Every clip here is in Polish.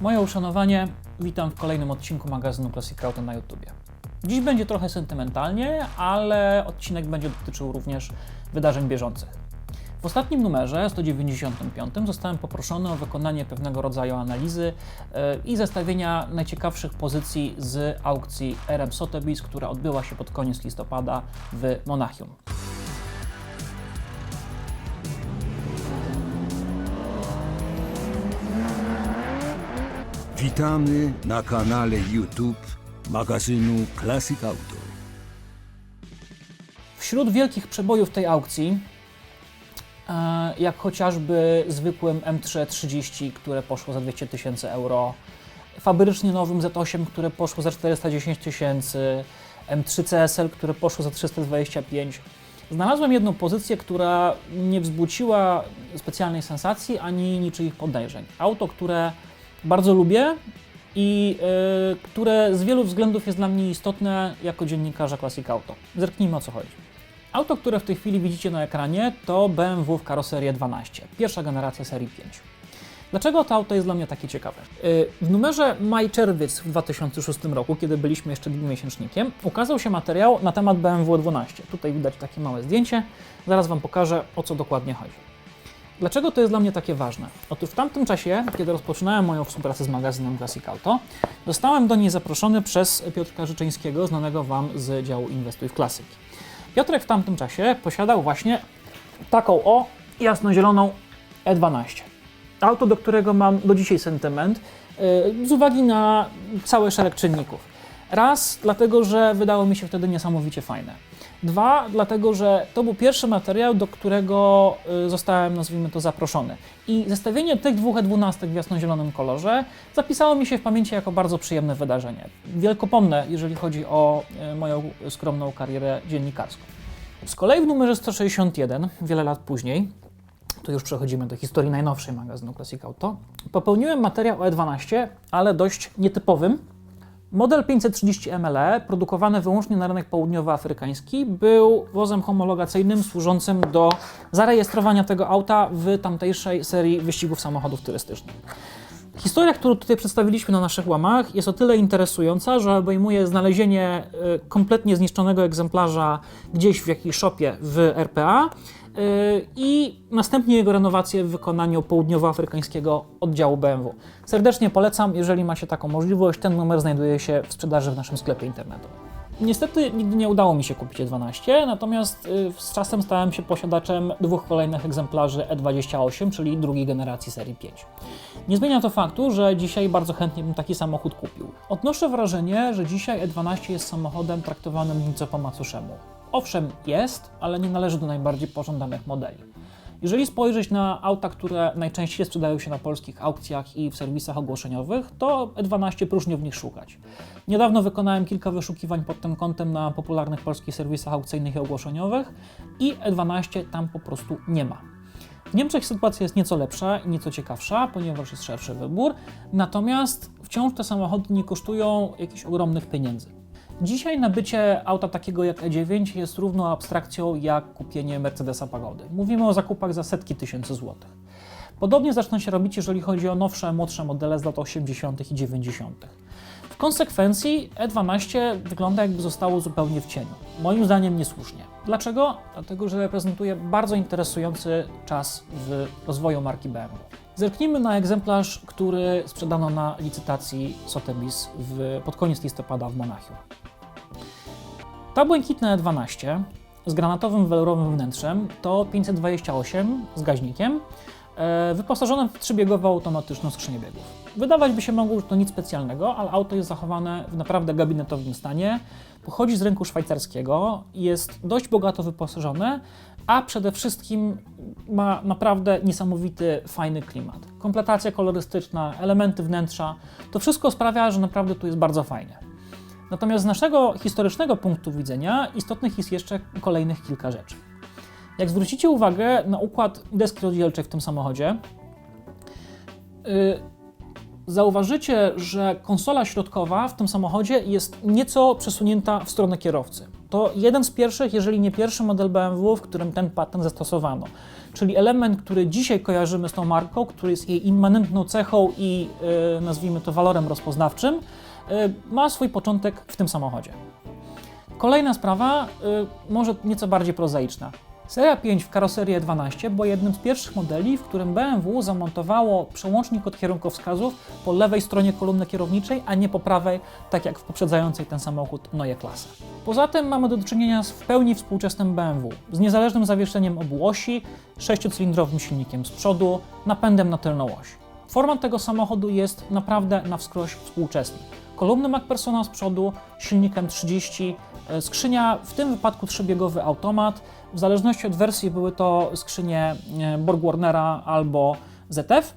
Moje uszanowanie, witam w kolejnym odcinku magazynu Classic Auto na YouTubie. Dziś będzie trochę sentymentalnie, ale odcinek będzie dotyczył również wydarzeń bieżących. W ostatnim numerze, 195, zostałem poproszony o wykonanie pewnego rodzaju analizy yy, i zestawienia najciekawszych pozycji z aukcji RM Sotheby's, która odbyła się pod koniec listopada w Monachium. Witamy na kanale YouTube magazynu Classic Auto. Wśród wielkich przebojów tej aukcji, e, jak chociażby zwykłym M330, które poszło za 200 tysięcy euro, fabrycznie nowym Z8, które poszło za 410 tysięcy, M3 CSL, które poszło za 325, znalazłem jedną pozycję, która nie wzbudziła specjalnej sensacji ani niczyich podejrzeń. Auto, które bardzo lubię i y, które z wielu względów jest dla mnie istotne jako dziennikarza Classic Auto. Zerknijmy o co chodzi. Auto, które w tej chwili widzicie na ekranie, to BMW w karoserię 12, pierwsza generacja serii 5. Dlaczego to auto jest dla mnie takie ciekawe? Y, W numerze maj-czerwiec w 2006 roku, kiedy byliśmy jeszcze dwumiesięcznikiem, ukazał się materiał na temat BMW 12. Tutaj widać takie małe zdjęcie. Zaraz Wam pokażę, o co dokładnie chodzi. Dlaczego to jest dla mnie takie ważne? Otóż w tamtym czasie, kiedy rozpoczynałem moją współpracę z magazynem Classic Auto, zostałem do niej zaproszony przez Piotrka Życzeńskiego, znanego Wam z działu Inwestuj w Klasyki. Piotrek w tamtym czasie posiadał właśnie taką o jasnozieloną E12. Auto, do którego mam do dzisiaj sentyment, yy, z uwagi na cały szereg czynników. Raz, dlatego, że wydało mi się wtedy niesamowicie fajne. Dwa, dlatego, że to był pierwszy materiał, do którego y, zostałem, nazwijmy to, zaproszony. I zestawienie tych dwóch E12 w jasnozielonym kolorze zapisało mi się w pamięci jako bardzo przyjemne wydarzenie. Wielkopomne, jeżeli chodzi o y, moją skromną karierę dziennikarską. Z kolei w numerze 161, wiele lat później, tu już przechodzimy do historii najnowszej magazynu Classic Auto, popełniłem materiał o E12, ale dość nietypowym, Model 530 MLE, produkowany wyłącznie na rynek południowoafrykański, był wozem homologacyjnym służącym do zarejestrowania tego auta w tamtejszej serii wyścigów samochodów turystycznych. Historia, którą tutaj przedstawiliśmy na naszych łamach, jest o tyle interesująca, że obejmuje znalezienie y, kompletnie zniszczonego egzemplarza gdzieś w jakiejś shopie w RPA y, i następnie jego renowację w wykonaniu południowoafrykańskiego oddziału BMW. Serdecznie polecam, jeżeli macie taką możliwość, ten numer znajduje się w sprzedaży w naszym sklepie internetowym. Niestety nigdy nie udało mi się kupić E12, natomiast y, z czasem stałem się posiadaczem dwóch kolejnych egzemplarzy E28, czyli drugiej generacji serii 5. Nie zmienia to faktu, że dzisiaj bardzo chętnie bym taki samochód kupił. Odnoszę wrażenie, że dzisiaj E12 jest samochodem traktowanym nieco po macoszemu. Owszem, jest, ale nie należy do najbardziej pożądanych modeli. Jeżeli spojrzeć na auta, które najczęściej sprzedają się na polskich aukcjach i w serwisach ogłoszeniowych, to E12 próżnie w nich szukać. Niedawno wykonałem kilka wyszukiwań pod tym kątem na popularnych polskich serwisach aukcyjnych i ogłoszeniowych i E12 tam po prostu nie ma. W Niemczech sytuacja jest nieco lepsza i nieco ciekawsza, ponieważ jest szerszy wybór, natomiast wciąż te samochody nie kosztują jakichś ogromnych pieniędzy. Dzisiaj nabycie auta takiego jak E9 jest równą abstrakcją jak kupienie Mercedesa Pagody. Mówimy o zakupach za setki tysięcy złotych. Podobnie zaczyna się robić, jeżeli chodzi o nowsze, młodsze modele z lat 80. i 90. W konsekwencji E12 wygląda jakby zostało zupełnie w cieniu. Moim zdaniem niesłusznie. Dlaczego? Dlatego, że reprezentuje bardzo interesujący czas w rozwoju marki BMW. Zerknijmy na egzemplarz, który sprzedano na licytacji Sotheby's w, pod koniec listopada w Monachium. Ta błękitna E12 z granatowym welurowym wnętrzem to 528 z gaźnikiem, e, wyposażone w trzybiegową automatyczną skrzynię biegów. Wydawać by się mogło, że to nic specjalnego, ale auto jest zachowane w naprawdę gabinetowym stanie, pochodzi z rynku szwajcarskiego, jest dość bogato wyposażone, a przede wszystkim ma naprawdę niesamowity, fajny klimat. Kompletacja kolorystyczna, elementy wnętrza, to wszystko sprawia, że naprawdę tu jest bardzo fajnie. Natomiast z naszego historycznego punktu widzenia istotnych jest jeszcze kolejnych kilka rzeczy. Jak zwrócicie uwagę na układ deski rozdzielczej w tym samochodzie, yy, zauważycie, że konsola środkowa w tym samochodzie jest nieco przesunięta w stronę kierowcy. To jeden z pierwszych, jeżeli nie pierwszy model BMW, w którym ten patent zastosowano. Czyli element, który dzisiaj kojarzymy z tą marką, który jest jej immanentną cechą i e, nazwijmy to walorem rozpoznawczym, ma swój początek w tym samochodzie. Kolejna sprawa, y, może nieco bardziej prozaiczna. Seria 5 w karoserii 12 była jednym z pierwszych modeli, w którym BMW zamontowało przełącznik od kierunkowskazów po lewej stronie kolumny kierowniczej, a nie po prawej, tak jak w poprzedzającej ten samochód Neue Klasse. Poza tym mamy do czynienia z w pełni współczesnym BMW, z niezależnym zawieszeniem obu osi, sześciocylindrowym silnikiem z przodu, napędem na tylną oś. Format tego samochodu jest naprawdę na wskroś współczesny. Kolumny MacPersona z przodu, silnikiem 30, e, skrzynia, w tym wypadku trzybiegowy automat. W zależności od wersji były to skrzynie e, Borg Warnera albo ZF.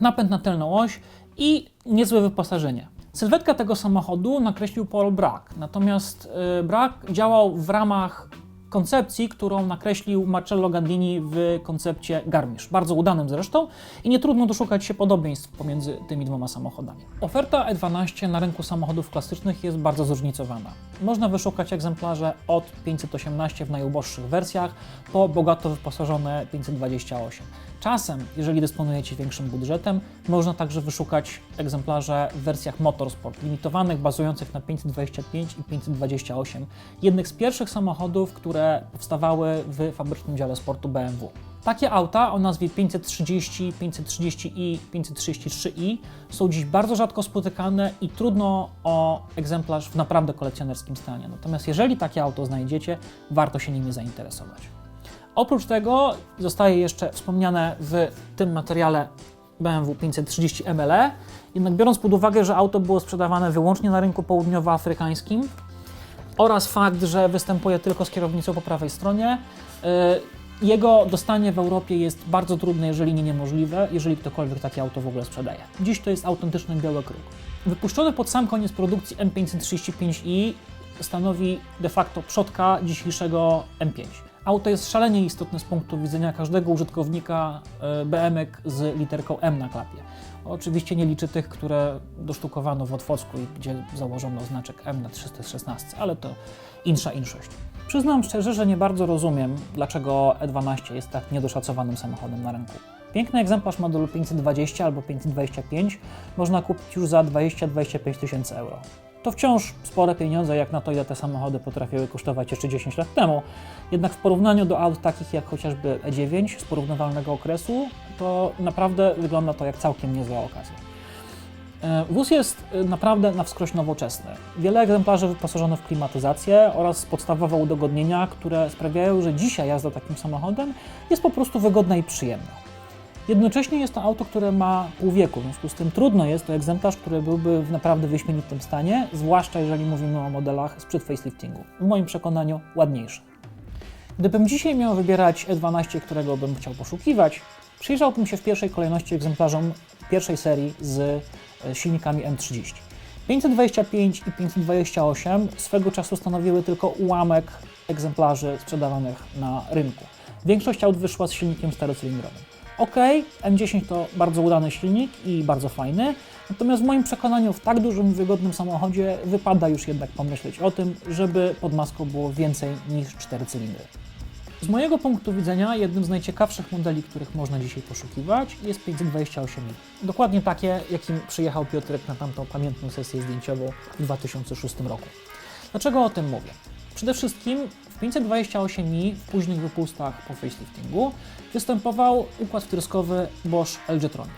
Napęd na tylną oś i niezłe wyposażenie. Sylwetkę tego samochodu nakreślił Paul Bragg, natomiast e, Bragg działał w ramach koncepcji, którą nakreślił Marcello Gandini w koncepcie Garmisch, bardzo udanym zresztą i nie trudno doszukać się podobieństw pomiędzy tymi dwoma samochodami. Oferta E12 na rynku samochodów klasycznych jest bardzo zróżnicowana. Można wyszukać egzemplarze od 518 w najuboższych wersjach po bogato wyposażone 528. Czasem, jeżeli dysponujecie większym budżetem, można także wyszukać egzemplarze w wersjach Motorsport, limitowanych, bazujących na 525 i 528, jednych z pierwszych samochodów, które powstawały w fabrycznym dziale sportu BMW. Takie auta o nazwie 530, 530i, 533i są dziś bardzo rzadko spotykane i trudno o egzemplarz w naprawdę kolekcjonerskim stanie. Natomiast jeżeli takie auto znajdziecie, warto się nimi zainteresować. Oprócz tego zostaje jeszcze wspomniane w tym materiale BMW 530 MLE, jednak biorąc pod uwagę, że auto było sprzedawane wyłącznie na rynku południowoafrykańskim oraz fakt, że występuje tylko z kierownicą po prawej stronie, y, jego dostanie w Europie jest bardzo trudne, jeżeli nie niemożliwe, jeżeli ktokolwiek takie auto w ogóle sprzedaje. Dziś to jest autentyczny biały kruk. Wypuszczony pod sam koniec produkcji M535i stanowi de facto przodka dzisiejszego M5. Auto jest szalenie istotne z punktu widzenia każdego użytkownika e, BMek z literką M na klapie. Oczywiście nie liczy tych, które dosztukowano w Otwocku i gdzie założono znaczek M na 316, ale to insza inszość. Przyznam szczerze, że nie bardzo rozumiem, dlaczego E12 jest tak niedoszacowanym samochodem na rynku. Piękny egzemplarz modelu 520 albo 525 można kupić już za 20-25 tysięcy euro. To wciąż spore pieniądze, jak na to, ile te samochody potrafiły kosztować jeszcze 10 lat temu. Jednak w porównaniu do aut takich jak chociażby E9 z porównywalnego okresu, to naprawdę wygląda to jak całkiem niezła okazja. E, Wóz jest e, naprawdę na wskroś nowoczesny. Wiele egzemplarzy wyposażono w klimatyzację oraz podstawowe udogodnienia, które sprawiają, że dzisiaj jazda takim samochodem jest po prostu wygodna i przyjemna. Jednocześnie jest to auto, które ma pół wieku, w związku z tym trudno jest to egzemplarz, który byłby w naprawdę wyśmienitym stanie, zwłaszcza jeżeli mówimy o modelach sprzed faceliftingu. W moim przekonaniu ładniejsze. Gdybym dzisiaj miał wybierać E12, którego bym chciał poszukiwać, przyjrzałbym się w pierwszej kolejności egzemplarzom pierwszej serii z e, silnikami M30. 525 i 528 swego czasu stanowiły tylko ułamek egzemplarzy sprzedawanych na rynku. Większość aut wyszła z silnikiem czterocylindrowym. Ok, M10 to bardzo udany silnik i bardzo fajny, natomiast w moim przekonaniu w tak dużym, wygodnym samochodzie wypada już jednak pomyśleć o tym, żeby pod maską było więcej niż 4 cylindry. Z mojego punktu widzenia jednym z najciekawszych modeli, których można dzisiaj poszukiwać jest 528 Dokładnie takie, jakim przyjechał Piotrek na tamtą pamiętną sesję zdjęciową w 2006 roku. Dlaczego o tym mówię? Przede wszystkim w 528i w późnych wypustach po faceliftingu występował układ wtryskowy Bosch Elgetronic.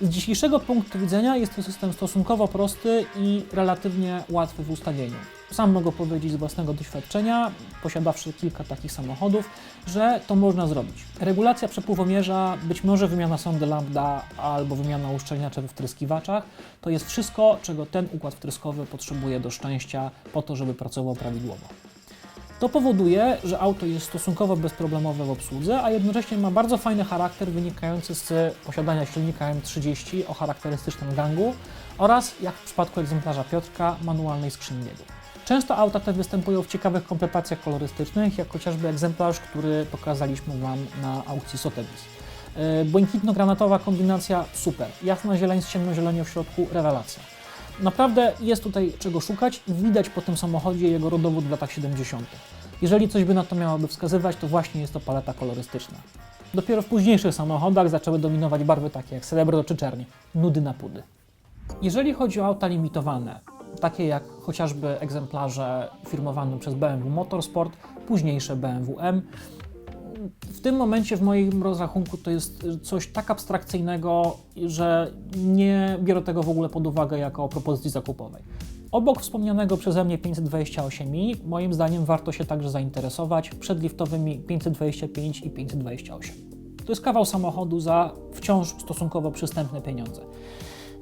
Z dzisiejszego punktu widzenia jest to system stosunkowo prosty i relatywnie łatwy w ustawieniu. Sam mogę powiedzieć z własnego doświadczenia, posiadawszy kilka takich samochodów, że to można zrobić. Regulacja przepływomierza, być może wymiana sondy lambda albo wymiana uszczelniacza we wtryskiwaczach, to jest wszystko, czego ten układ wtryskowy potrzebuje do szczęścia po to, żeby pracował prawidłowo. To powoduje, że auto jest stosunkowo bezproblemowe w obsłudze, a jednocześnie ma bardzo fajny charakter wynikający z posiadania silnika M30 o charakterystycznym gangu oraz, jak w przypadku egzemplarza Piotrka, manualnej skrzyni biegów. Często auta te występują w ciekawych kompletacjach kolorystycznych, jak chociażby egzemplarz, który pokazaliśmy Wam na aukcji Sotheby's. Yy, Błękitno-granatowa kombinacja super, jasna zieleń z ciemnozielenią w środku rewelacja. Naprawdę jest tutaj czego szukać i widać po tym samochodzie jego rodowód w latach 70. Jeżeli coś by na to miałoby wskazywać, to właśnie jest to paleta kolorystyczna. Dopiero w późniejszych samochodach zaczęły dominować barwy takie jak srebro czy czernie. Nudy na pudy. Jeżeli chodzi o auta limitowane, takie jak chociażby egzemplarze firmowane przez BMW Motorsport, późniejsze BMW M, w tym momencie w moim rozrachunku to jest coś tak abstrakcyjnego, że nie biorę tego w ogóle pod uwagę jako propozycji zakupowej. Obok wspomnianego przeze mnie 528i, moim zdaniem warto się także zainteresować przedliftowymi 525 i 528. To jest kawał samochodu za wciąż stosunkowo przystępne pieniądze.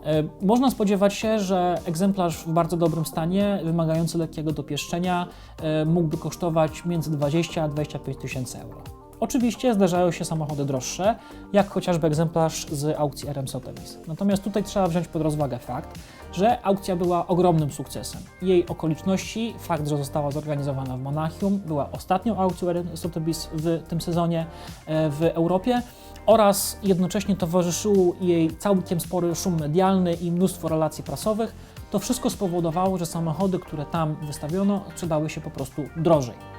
E, Można spodziewać się, że egzemplarz w bardzo dobrym stanie, wymagający lekkiego dopieszczenia, e, mógłby kosztować między 20 a 25 tysięcy euro. Oczywiście zdarzają się samochody droższe, jak chociażby egzemplarz z aukcji RM Sotheby's. Natomiast tutaj trzeba wziąć pod rozwagę fakt, że aukcja była ogromnym sukcesem. Jej okoliczności, fakt, że została zorganizowana w Monachium, była ostatnią aukcją RM Sotheby's w tym sezonie e, w Europie oraz jednocześnie towarzyszył jej całkiem spory szum medialny i mnóstwo relacji prasowych. To wszystko spowodowało, że samochody, które tam wystawiono, sprzedały się po prostu drożej.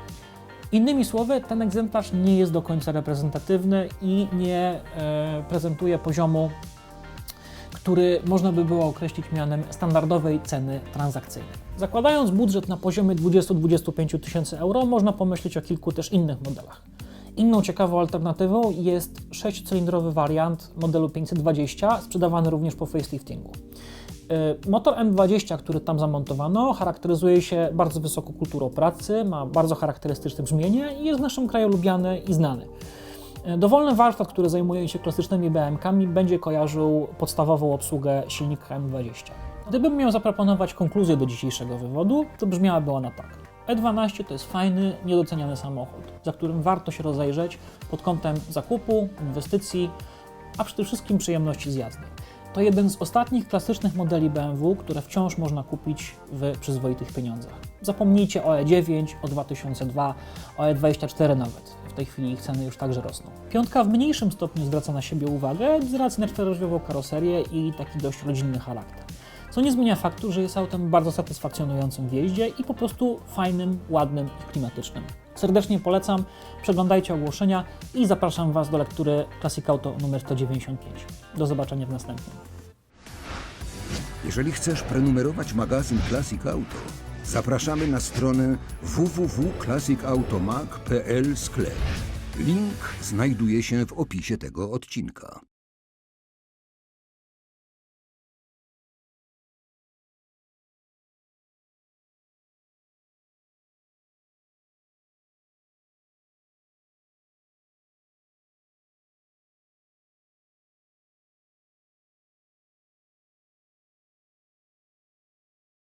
Innymi słowy, ten egzemplarz nie jest do końca reprezentatywny i nie e, prezentuje poziomu, który można by było określić mianem standardowej ceny transakcyjnej. Zakładając budżet na poziomie 20-25 tysięcy euro, można pomyśleć o kilku też innych modelach. Inną ciekawą alternatywą jest 6-cylindrowy wariant modelu 520, sprzedawany również po faceliftingu. Y, Motor M20, który tam zamontowano, charakteryzuje się bardzo wysoką kulturą pracy, ma bardzo charakterystyczne brzmienie i jest w naszym kraju lubiany i znany. Y, Dowolny warsztat, który zajmuje się klasycznymi BM-kami, będzie kojarzył podstawową obsługę silnika M20. Gdybym miał zaproponować konkluzję do dzisiejszego wywodu, to brzmiałaby ona tak. E12 to jest fajny, niedoceniany samochód, za którym warto się rozejrzeć pod kątem zakupu, inwestycji, a przede wszystkim przyjemności z jazdy. To jeden z ostatnich klasycznych modeli BMW, które wciąż można kupić w przyzwoitych pieniądzach. Zapomnijcie o E9, o 2002, o E24 nawet. W tej chwili ich ceny już także rosną. Piątka w mniejszym stopniu zwraca na siebie uwagę z racji na czterodrzwiową karoserię i taki dość rodzinny charakter. Co nie zmienia faktu, że jest autem bardzo satysfakcjonującym w jeździe i po prostu fajnym, ładnym i klimatycznym. Serdecznie polecam, przeglądajcie ogłoszenia i zapraszam Was do lektury Classic Auto numer 195. Do zobaczenia w następnym. Jeżeli chcesz prenumerować magazyn Classic Auto, zapraszamy na stronę www.classicautomag.pl sklep. Link znajduje się w opisie tego odcinka.